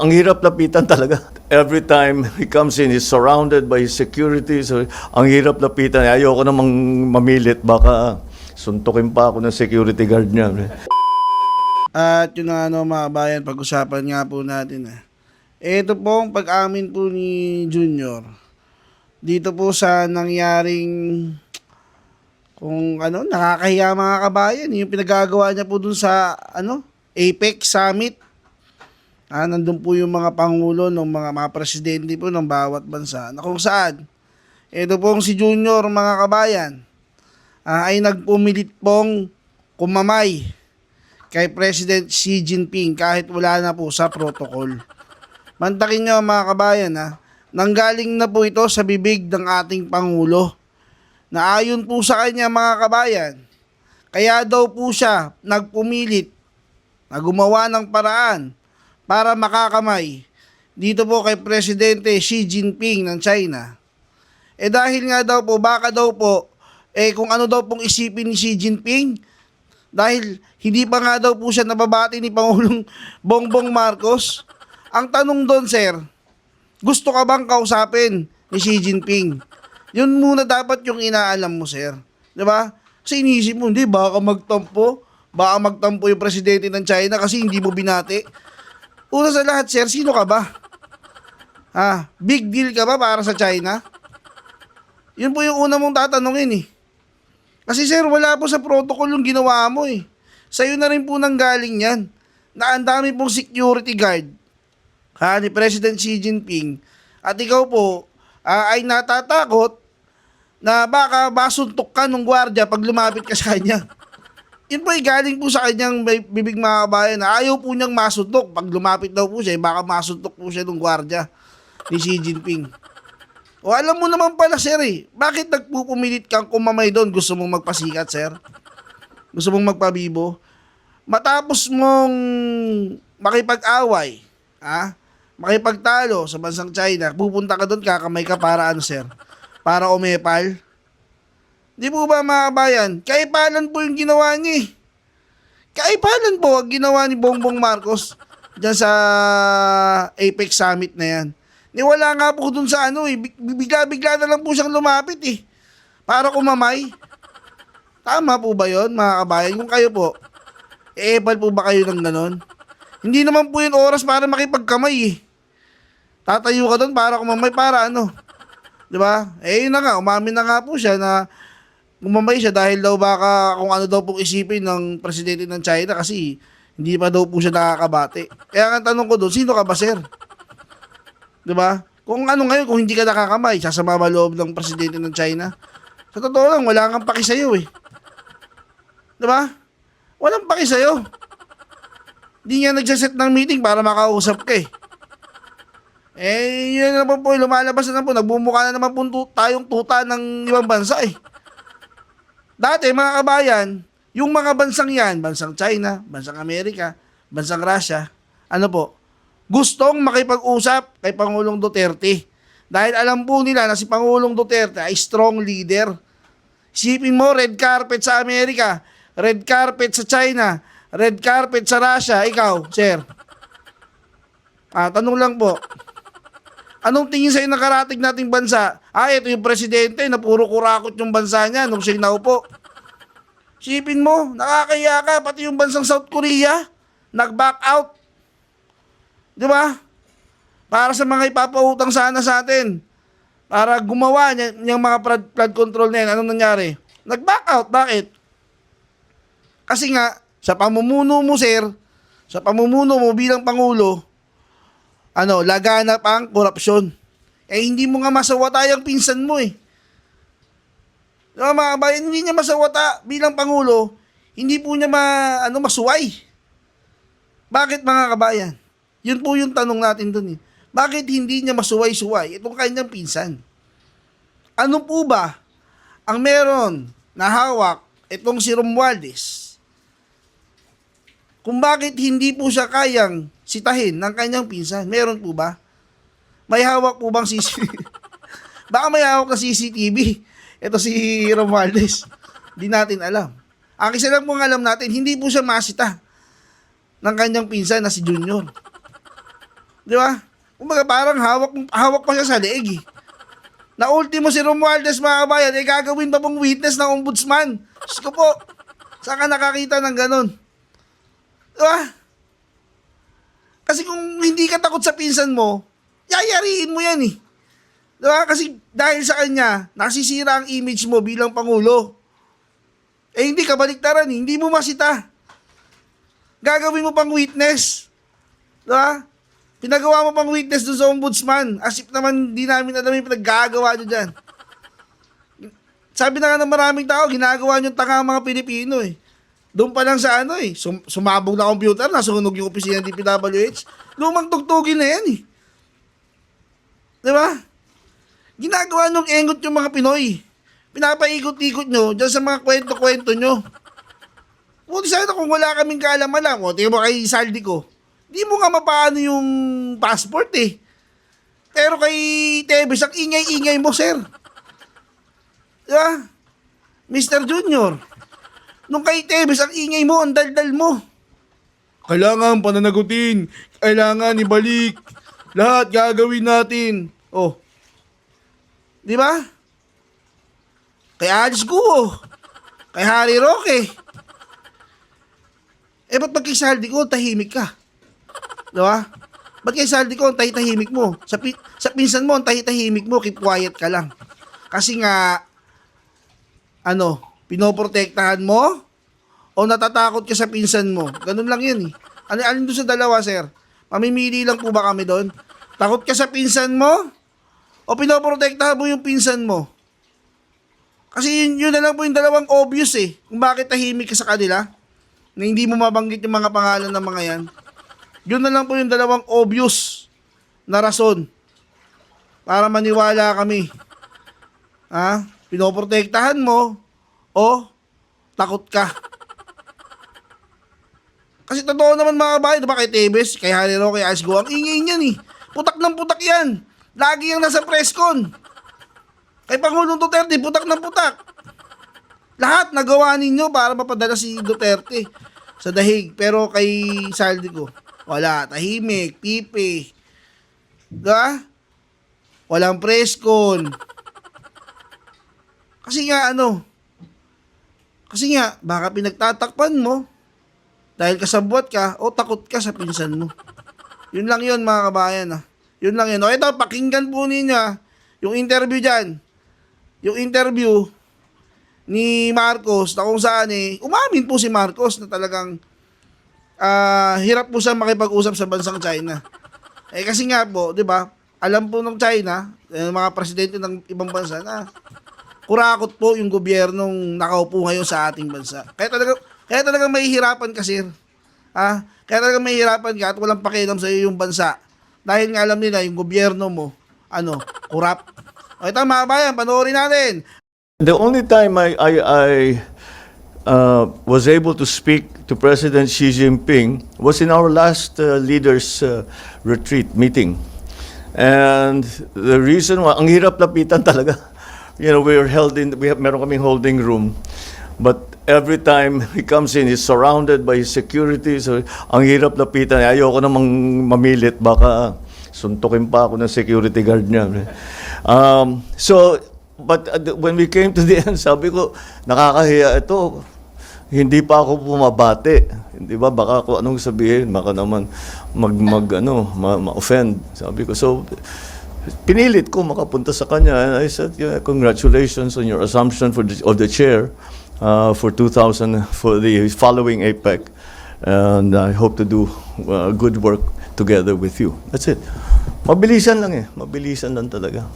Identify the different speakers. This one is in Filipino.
Speaker 1: Ang hirap lapitan talaga. Every time he comes in, he's surrounded by his security. So, ang hirap lapitan. Ayoko namang mamilit. Baka suntukin pa ako ng security guard niya.
Speaker 2: At yun na ano mga bayan, pag-usapan nga po natin ah. Ito pong pag-amin po ni Junior. Dito po sa nangyaring kung ano, nakakahiya mga kabayan, yung pinagagawa niya po dun sa ano, APEC Summit. Ah, nandun po yung mga pangulo ng mga mga presidente po ng bawat bansa na kung saan ito pong si Junior mga kabayan ah, ay nagpumilit pong kumamay kay President Xi Jinping kahit wala na po sa protocol. Mantakin nyo mga kabayan ha, nanggaling na po ito sa bibig ng ating Pangulo na ayon po sa kanya mga kabayan, kaya daw po siya nagpumilit na gumawa ng paraan para makakamay dito po kay Presidente Xi Jinping ng China. Eh dahil nga daw po, baka daw po, eh kung ano daw pong isipin ni Xi Jinping, dahil hindi pa nga daw po siya nababati ni Pangulong Bongbong Marcos. Ang tanong doon, sir, gusto ka bang kausapin ni Xi Jinping? Yun muna dapat yung inaalam mo, sir. 'Di ba? Kasi iniisip mo, hindi, baka magtampo. Baka magtampo yung presidente ng China kasi hindi mo binati. Una sa lahat, sir, sino ka ba? Ha? Big deal ka ba para sa China? Yun po yung una mong tatanungin eh. Kasi sir, wala po sa protocol yung ginawa mo eh. Sa'yo na rin po nanggaling yan. Na ang dami pong security guard ha, ni President Xi Jinping at ikaw po ah, ay natatakot na baka masuntok ka ng gwardiya pag lumapit ka sa kanya. Yun po ay galing po sa kanyang bibig mga kabayan ayaw po niyang masuntok. Pag lumapit daw po siya, eh, baka masuntok po siya ng gwardiya ni Xi Jinping. O alam mo naman pala, sir eh. Bakit nagpupumilit kang kumamay doon? Gusto mong magpasikat, sir? Gusto mong magpabibo? Matapos mong makipag-away, ha? makipagtalo sa bansang China, pupunta ka doon, kakamay ka para ano, sir? Para umepal? Di po ba mga kabayan? Kaipalan po yung ginawa niya eh. Kaipalan po ang ginawa ni Bongbong Marcos dyan sa Apex Summit na yan. Niwala nga po dun sa ano eh. Big- Bigla-bigla na lang po siyang lumapit eh. Para kumamay. Tama po ba yon mga kabayan? Kung kayo po, eepal po ba kayo ng ganon? Hindi naman po yun oras para makipagkamay eh. Tatayo ka doon para kumamay para ano. Di ba? Eh yun na nga, umamin na nga po siya na umamay siya dahil daw baka kung ano daw pong isipin ng presidente ng China kasi hindi pa daw po siya nakakabate. Kaya ang tanong ko doon, sino ka ba sir? 'Di ba? Kung ano ngayon, kung hindi ka nakakamay, sasama ba loob ng presidente ng China? Sa totoo lang, wala kang paki sa'yo eh. 'Di ba? Walang paki sa'yo. Hindi nga nagsaset ng meeting para makausap ka eh. Eh, yun na naman po, lumalabas na naman po, nagbumuka na naman po tayong tuta ng ibang bansa eh. Dati, mga kabayan, yung mga bansang yan, bansang China, bansang Amerika, bansang Russia, ano po, gustong makipag-usap kay Pangulong Duterte. Dahil alam po nila na si Pangulong Duterte ay strong leader. Isipin mo, red carpet sa Amerika, red carpet sa China, red carpet sa Russia, ikaw, sir. Ah, tanong lang po. Anong tingin sa'yo nakarating nating bansa? Ah, ito yung presidente na puro kurakot yung bansa niya nung siya naupo. Sipin mo, nakakaya ka, pati yung bansang South Korea, nag-back out. Di ba? Para sa mga ipapautang sana sa atin. Para gumawa niya, yung mga flood, flood control na yan, anong nangyari? Nag-back out. Bakit? Kasi nga, sa pamumuno mo, sir, sa pamumuno mo bilang Pangulo, ano, laganap ang korupsyon. Eh, hindi mo nga masawata yung pinsan mo eh. Diba, mga kabayan, hindi niya masawata bilang Pangulo, hindi po niya ma, ano, masuway. Bakit mga kabayan? Yun po yung tanong natin dun eh. Bakit hindi niya masuway-suway itong kanyang pinsan? Ano po ba ang meron na hawak itong si Romualdez? Kung bakit hindi po siya kayang sitahin ng kanyang pinsan? Meron po ba? May hawak po bang CCTV? Baka may hawak na CCTV. Ito si Romualdez. Hindi natin alam. Ang isa lang pong alam natin, hindi po siya masita ng kanyang pinsan na si Junior. Di ba? Kumbaga parang hawak, hawak pa siya sa leeg eh. Na ultimo si Romualdez mga kabayan, eh gagawin pa pong witness ng ombudsman. Diyos ko po, saan ka nakakita ng ganun? Ba? Kasi kung hindi ka takot sa pinsan mo, yayariin mo yan eh. Di ba? Kasi dahil sa kanya, nasisira ang image mo bilang Pangulo. Eh hindi ka baliktaran eh. Hindi mo masita. Gagawin mo pang witness. Di ba? Pinagawa mo pang witness doon sa ombudsman. As if naman di namin alam yung pinaggagawa nyo dyan. Sabi na nga ng maraming tao, ginagawa nyo tanga ang mga Pilipino eh. Doon pa lang sa ano eh, sum- sumabog na computer, nasunog yung opisina ng DPWH. Lumang tugtugin na yan eh. Di ba? Ginagawa nyo engot yung mga Pinoy. Pinapaikot-ikot nyo dyan sa mga kwento-kwento nyo. Buti sana kung wala kaming kaalam-alam. O, tingnan mo kay Saldi ko. Di mo nga mapaano yung passport eh. Pero kay Tevez, ang ingay-ingay mo, sir. Diba? Mr. Junior. Nung kay Tevez, ang ingay mo, ang daldal mo. Kailangan pananagutin. Kailangan ibalik. Lahat gagawin natin. Oh. Di ba? Kay Alice Guo. Kay Harry Roque. Eh, ba't pag kay Saldi ko, tahimik ka? Di ba? Ba't kay Saldi ko, ang tahi-tahimik mo? Sa, pi- sa pinsan mo, ang tahi-tahimik mo, keep quiet ka lang. Kasi nga, ano, pinoprotektahan mo? O natatakot ka sa pinsan mo? Ganun lang yun eh. Ano, alin doon sa dalawa, sir? Mamimili lang po ba kami doon? Takot ka sa pinsan mo? O pinoprotektahan mo yung pinsan mo? Kasi yun, yun na lang po yung dalawang obvious eh. Kung bakit tahimik ka sa kanila. Na hindi mo mabanggit yung mga pangalan ng mga yan. Yun na lang po yung dalawang obvious na rason. Para maniwala kami. Ha? Pinoprotektahan mo o takot ka. Kasi totoo naman mga babae, di ba kay Tevez, kay Roque, kay Ice Go, ang ingay niyan eh. Putak ng putak yan. Lagi yung nasa presscon. Kay Pangulong Duterte, putak ng putak. Lahat nagawa ninyo para mapadala si Duterte sa dahig. Pero kay Saldi ko, wala. Tahimik, pipi. Diba? Walang preskon. Kasi nga ano, kasi nga, baka pinagtatakpan mo dahil kasabwat ka o takot ka sa pinsan mo. Yun lang yun mga kabayan. Ah. Yun lang yun. O ito, pakinggan po ninyo ah, yung interview dyan. Yung interview ni Marcos na kung saan eh, umamin po si Marcos na talagang ah, hirap po siya makipag-usap sa bansang China. Eh kasi nga po, 'di ba? Alam po ng China, eh, mga presidente ng ibang bansa na kurakot po yung gobyernong nakaupo ngayon sa ating bansa. Kaya talaga kaya talaga mahihirapan ka, sir. Ah, kaya talaga mahihirapan ka at walang pakialam sa iyo yung bansa. Dahil nga alam nila yung gobyerno mo, ano, kurap. O ito mga bayan, panoorin natin.
Speaker 1: The only time I, I, I uh, was able to speak to President Xi Jinping was in our last uh, leaders uh, retreat meeting. And the reason why, ang hirap lapitan talaga. You know, we were held in, we have, meron kaming holding room. But every time he comes in, he's surrounded by his security. So, ang hirap lapitan. Ayoko namang mamilit. Baka suntukin pa ako ng security guard niya. Um, so, but uh, when we came to the end, sabi ko, nakakahiya ito. Hindi pa ako bumabati. Hindi ba? Baka kung anong sabihin, baka naman mag, mag ano, ma- ma-offend. Sabi ko, so, pinilit ko makapunta sa kanya. And I said, yeah, congratulations on your assumption for the, of the chair uh, for 2000, for the following APEC. And I hope to do uh, good work together with you. That's it. Mabilisan lang eh. Mabilisan lang talaga.